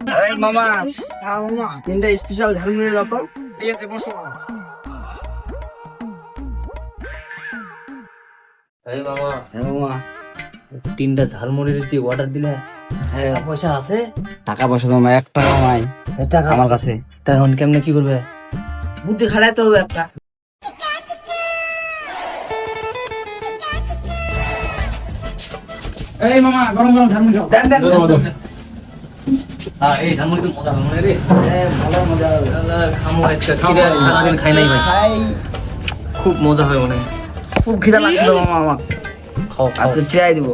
এই মামা। তিনটা স্পেশাল ঝাল মেরে দাও তো। ঠিক আছে বসো। এই মামা। হ্যাঁ মামা। তিনটা ঝালমুড়ির যে অর্ডার দিলে হ্যাঁ টাকা পয়সা আছে? টাকা পয়সা তো আমার এক টাকাও নাই। টাকা আমার কাছে। তা এখন কেমনে কি করবে? বুদ্ধি খাটাইতে হবে একটা। এই মামা গরম গরম ঝালমুড়ি দেন দেন হ্যাঁ এই ঝালমুড়ি তো মজা ঝালমুড়ি রে। হ্যাঁ, ভালো মজা হবে। খামো আজকে খিদে সারাদিন খাই নাই ভাই। খাই। খুব মজা হয় মনে হয়। খুব খিদে লাগছিল মামা আমার খাও খাও। আজকে চিরাই দিব।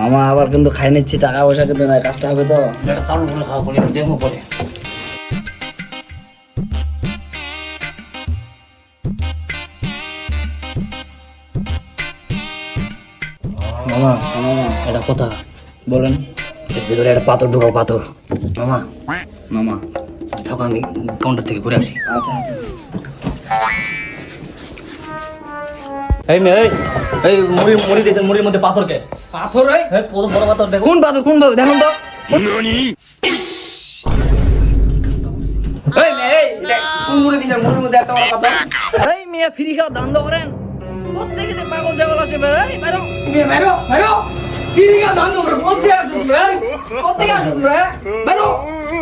মামা আবার কিন্তু খাই নিচ্ছি টাকা পয়সা কিন্তু নাই কাজটা হবে তো। এটা কারণ খাওয়া একটু দেখব পরে। মামা। মামা। এটা কথা? বলেন। ভিতরে একটা পাথর ঢোকাও পাথর। মামা। মামা। ঢোকা আমি কাউন্টার থেকে ঘুরে আসি। আচ্ছা আচ্ছা। এই মেয়ে এই এই মুড়ি মুড়ি দিয়েছেন মুড়ির মধ্যে পাথর কে? পাথর এই? হ্যাঁ বড় বড় পাথর দেখো কোন পাথর কোন পাথর? দেখুন তো। এই মেয়ে, কোন মুড়ি দিছেন মুড়ির মধ্যে এত বড় পাথর? এই মিয়া ফ্রি খাওয়া দান করেন। প্রত্যেকে যে পাগল ছাগল আসে ভাই বাইরো বাইরো ফ্রি খাওয়া দান দাও করে প্রত্যেকে আসুন রে প্রত্যেকে আসুন রে বাইরো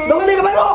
দোকান থেকে বাইরো